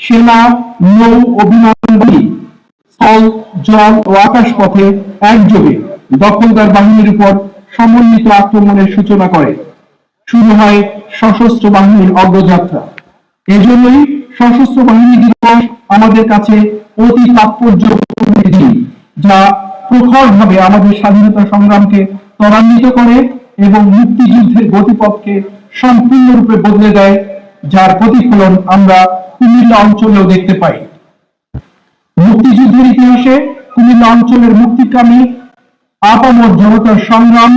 সেনা নৌ বিমান স্থল, জল ও আকাশ পথে একযোগে দখলদার বাহিনীর উপর সমন্বিত আক্রমণের সূচনা করে। শুরু হয় সশস্ত্র বাহিনীর অগ্রযাত্রা। এজন্যই সশস্ত্র বাহিনী দিবস আমাদের কাছে অতি তাৎপর্যপূর্ণ দিন, যা প্রখরভাবে আমাদের স্বাধীনতা সংগ্রামকে ত্বরান্বিত করে এবং মুক্তিযুদ্ধের গতিপথকে সম্পূর্ণরূপে বদলে দেয় যার প্রতিফলন আমরা কুমিল্লা অঞ্চলেও দেখতে পাই। মুক্তিযুদ্ধের ইতিহাসে কুমিল্লা অঞ্চলের মুক্তিকামী আপামর জনতার সংগ্রাম,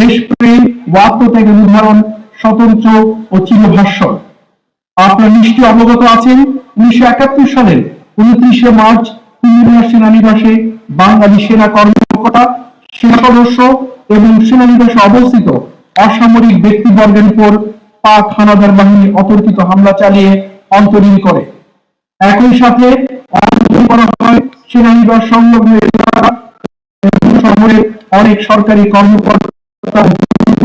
দেশপ্রেম ও আত্মত্যাগের উদাহরণ স্বতন্ত্র ও চিরভাস্বর আপনারা নিশ্চয় অবগত আছেন, উনিশশো একাত্তর সালের উনত্রিশে মার্চ কুমিল্লা সেনানিবাসে বাঙালি সেনা কর্মকর্তা, সেনা সদস্য এবং সেনানিবাসে অবস্থিত অসামরিক ব্যক্তিবর্গের উপর পাক হানাদার বাহিনী অতর্কিত হামলা চালিয়ে অন্তরীণ করে। একই সাথে সেনানিবাস সংলগ্ন শহরে অনেক সরকারি কর্মকর্তা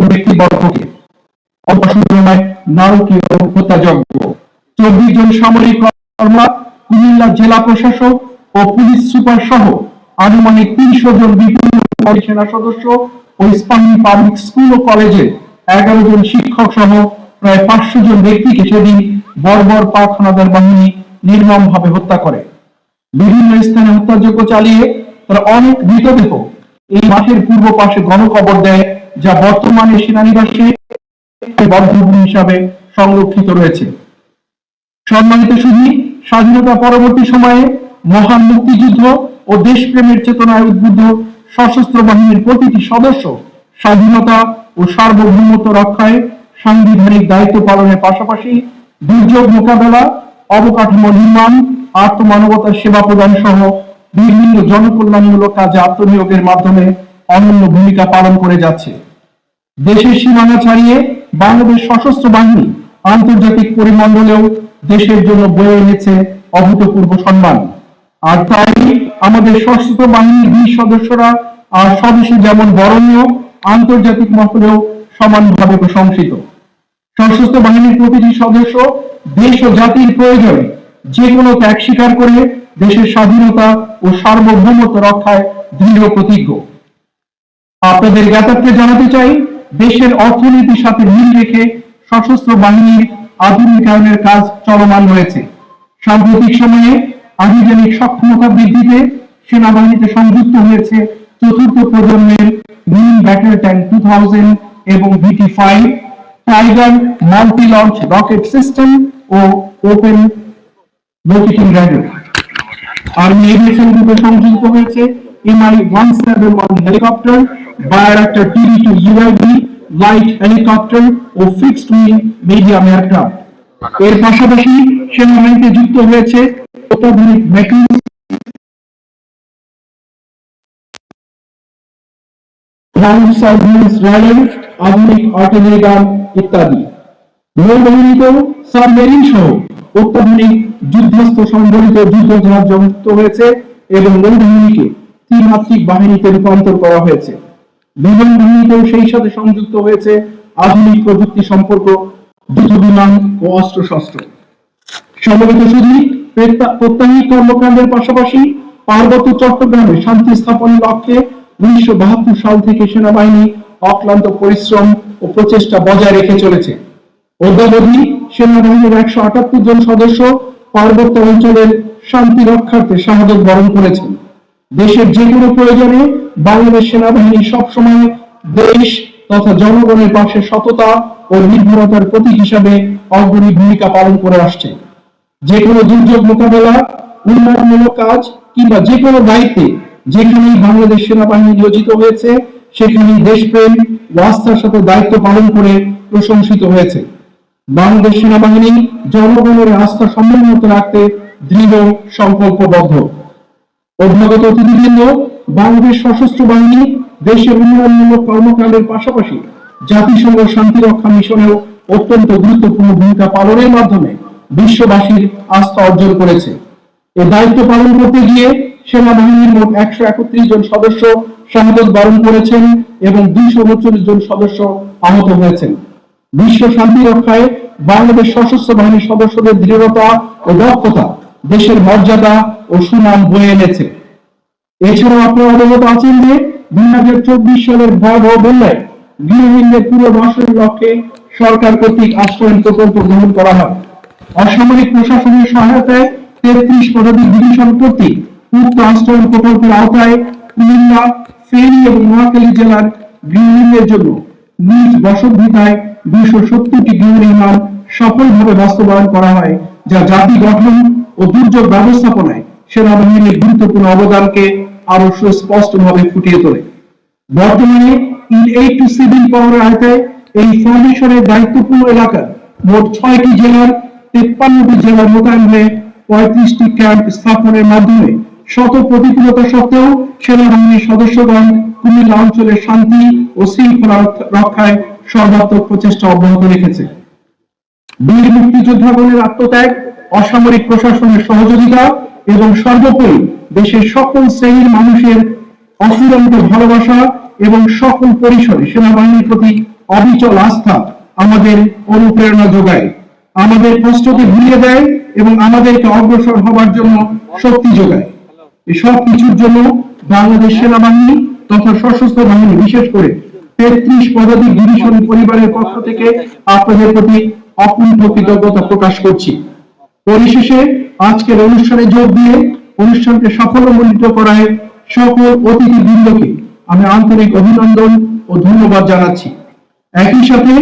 ব্যক্তিবর্গকে নারকীয় হত্যাযজ্ঞ। চব্বিশ জন সামরিক কর্মকর্তা, কুমিল্লা জেলা প্রশাসক ও পুলিশ সুপার সহ আনুমানিক তিনশো জন বিভিন্ন সেনা সদস্য ও ইস্পাহানি পাবলিক স্কুল ও কলেজের এগারো জন শিক্ষক সহ প্রায় পাঁচশো জন ব্যক্তিকে সেদিন বর্বর পাক হানাদার বাহিনী নির্মম ভাবে হত্যা করে। বিভিন্ন স্থানে হত্যাযজ্ঞ চালিয়ে তারা অনেক মৃতদেহ এই মাঠের পূর্ব পাশে গণকবর দেয়, যা বর্তমানে সেনানিবাসে বদ্ধভূমি হিসাবে সংরক্ষিত রয়েছে। সম্মানিত শুধু স্বাধীনতা পরবর্তী সময়ে মহান মুক্তিযুদ্ধ ও দেশপ্রেমের চেতনায় উদ্বুদ্ধ সশস্ত্র বাহিনীর প্রতিটি সদস্য স্বাধীনতা ও সার্বভৌমত্ব রক্ষায় সাংবিধানিক দায়িত্ব পালনের পাশাপাশি দুর্যোগ মোকাবেলা, অবকাঠামো নির্মাণ, আত্মমানবতার সেবা প্রদান সহ বিভিন্ন জনকল্যাণমূলক কাজে আত্মনিয়োগের মাধ্যমে অনন্য ভূমিকা পালন করে যাচ্ছে। দেশের সীমানা ছাড়িয়ে বাংলাদেশ সশস্ত্র বাহিনী আন্তর্জাতিক পরিমণ্ডলেও দেশের জন্য বয়ে এনেছে অভূতপূর্ব সম্মান। আর তাই আমাদের সশস্ত্র বাহিনীর বীর সদস্যরা আর স্বদেশে যেমন বরণীয়, আন্তর্জাতিক মহলেও সমানভাবে প্রশংসিত। সশস্ত্র বাহিনীর প্রতিটি সদস্য দেশ ও জাতির প্রয়োজনে যে কোনো ত্যাগ স্বীকার করে দেশের স্বাধীনতা ও সার্বভৌমত্ব রক্ষায় দৃঢ় প্রতিজ্ঞ। আপনাদের জ্ঞাতার্থে জানাতে চাই, দেশের অর্থনীতির সাথে মিল রেখে সশস্ত্র বাহিনীর আধুনিকায়নের কাজ চলমান রয়েছে। সাম্প্রতিক সময়ে আভিযানিক সক্ষমতা বৃদ্ধিতে সেনাবাহিনীতে সংযুক্ত হয়েছে চতুর্থ প্রজন্মের main battle tank two thousand এবং VT five tiger multi launch rocket system ও open rocketing rider army aviation গ্রুপে সংযুক্ত হয়েছে MI one seven one helicopter বায়োরেক্টর TV two UIB light helicopter ও ফিক্সড উইং মিডিয়াম এয়ারক্রাফট এর পাশাপাশি সেনাবাহিনীতে যুক্ত হয়েছে অত্যাধুনিক মেকানিক্স আধুনিক আর্টিলারি গান ইত্যাদি। নৌবাহিনীতেও সাবমেরিন সহ অত্যাধুনিক যুদ্ধস্ত সংগঠিত যুদ্ধ জাহাজ যুক্ত হয়েছে এবং নৌবাহিনীকে ত্রিমাত্রিক বাহিনীতে রূপান্তর করা হয়েছে বিমান বাহিনীতেও সেই সাথে সংযুক্ত হয়েছে আধুনিক প্রযুক্তি সম্পর্ক যুদ্ধ বিমান ও অস্ত্র সমবেত শুধু প্রত্যাহিক কর্মকাণ্ডের পাশাপাশি পার্বত্য চট্টগ্রামে শান্তি স্থাপনের লক্ষ্যে উনিশশো বাহাত্তর সাল থেকে সেনাবাহিনী অক্লান্ত পরিশ্রম ও প্রচেষ্টা বজায় রেখে চলেছে। অদ্যাবধি সেনাবাহিনীর একশো আটাত্তর জন সদস্য পার্বত্য অঞ্চলের শান্তি রক্ষার্থে শাহাদত বরণ করেছেন। দেশের যে কোনো প্রয়োজনে বাংলাদেশ সেনাবাহিনী সবসময় দেশ তথা জনগণের পাশে সততা ও নির্ভরতার প্রতীক হিসাবে অগ্রণী ভূমিকা পালন করে আসছে। যে কোনো দুর্যোগ মোকাবেলা, উন্নয়নমূলক কাজ কিংবা যে কোনো দায়িত্বে যেখানেই বাংলাদেশ সেনাবাহিনী নিয়োজিত হয়েছে, সেখানেই দেশপ্রেম ও আস্থার সাথে দায়িত্ব পালন করে প্রশংসিত হয়েছে। বাংলাদেশ সেনাবাহিনী জনগণের আস্থা সমুন্নত রাখতে দৃঢ় সংকল্পবদ্ধ। অভ্যাগত অতিথিবৃন্দ, বাংলাদেশ সশস্ত্র বাহিনী, দেশের উন্নয়নমূলক কর্মকাণ্ডের পাশাপাশি জাতিসংঘ শান্তিরক্ষা মিশনেও অত্যন্ত গুরুত্বপূর্ণ ভূমিকা পালনের মাধ্যমে বিশ্ববাসীর আস্থা অর্জন করেছে। এ দায়িত্ব পালন করতে গিয়ে সেনাবাহিনীর মোট একশো একত্রিশ জন সদস্য শাহাদত বরণ করেছেন এবং দুইশো উনচল্লিশ জন সদস্য আহত হয়েছেন। বিশ্ব শান্তি রক্ষায় বাংলাদেশ সশস্ত্র বাহিনীর সদস্যদের দৃঢ়তা ও দক্ষতা দেশের মর্যাদা ও সুনাম বয়ে এনেছে। এছাড়াও আপনারা অবগত আছেন যে দুই হাজার চব্বিশ সালের ভয়াবহ বন্যায় গৃহহীনদের পুনর্বাসনের লক্ষ্যে সরকার কর্তৃক আশ্রয়ণ প্রকল্প গ্রহণ করা হয়। অসামরিক প্রশাসনের সহায়তায় তেত্রিশ পদাধিক ডিভিশন কর্তৃক উক্ত আশ্রয়ণ প্রকল্পের আওতায় কুমিল্লা, ফেনী এবং নোয়াখালী জেলার গৃহহীনদের জন্য নিজ বসতভিটায় দুইশো সত্তরটি গৃহ নির্মাণ সফলভাবে বাস্তবায়ন করা হয়, যা জাতি গঠন ও দুর্যোগ ব্যবস্থাপনায় সেনাবাহিনীর গুরুত্বপূর্ণ অবদানকে আরও সুস্পষ্টভাবে ফুটিয়ে তোলে। বর্তমানে ইন এইট টু সিভিল পাওয়ারের আওতায় এই ফাউন্ডেশনের দায়িত্বপূর্ণ এলাকার মোট ছয়টি জেলার তেপ্পান্নটি জেলার মোতায়েন হয়ে পঁয়ত্রিশটি ক্যাম্প স্থাপনের মাধ্যমে শত প্রতিকূলতা সত্ত্বেও সেনাবাহিনীর সদস্যগণ কুমিল্লা অঞ্চলের শান্তি ও শৃঙ্খলা রক্ষায় সর্বাত্মক প্রচেষ্টা অব্যাহত রেখেছে। বীর মুক্তিযোদ্ধাগণের আত্মত্যাগ, অসামরিক প্রশাসনের সহযোগিতা এবং সর্বোপরি দেশের সকল শ্রেণির মানুষের অফুরন্ত ভালোবাসা এবং সকল পরিসরে সেনাবাহিনীর প্রতি অবিচল আস্থা আমাদের অনুপ্রেরণা যোগায়, আমাদের কষ্টকে ভুলিয়ে দেয় এবং আমাদেরকে অগ্রসর হবার জন্য শক্তি যোগায়। এসব কিছুর জন্য বাংলাদেশ সেনাবাহিনী তথা সশস্ত্র বাহিনী, বিশেষ করে তেত্রিশ পদাধিক ডিভিশন পরিবারের পক্ষ থেকে আপনাদের প্রতি অকুণ্ঠ কৃতজ্ঞতা প্রকাশ করছি। পরিশেষে আজকের অনুষ্ঠানে যোগ দিয়ে অনুষ্ঠানকে সাফল্যমণ্ডিত করায় সকল অতিথি বৃন্দকে আমি আন্তরিক অভিনন্দন ও ধন্যবাদ জানাচ্ছি। একই সাথে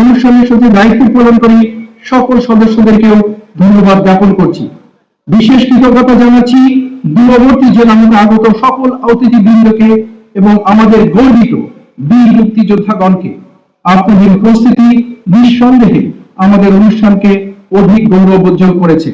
অনুষ্ঠানের সাথে দায়িত্ব পালনকারী সকল সদস্যদেরকেও ধন্যবাদ জ্ঞাপন করছি। বিশেষ কৃতজ্ঞতা জানাচ্ছি দূরবর্তী জেলা হতে আগত সকল অতিথি বৃন্দকে এবং আমাদের গর্বিত বীর মুক্তিযোদ্ধাগণকে, আপনাদের উপস্থিতি নিঃসন্দেহে আমাদের অনুষ্ঠানকে অধিক গৌরবোজ্জ্বল করেছে।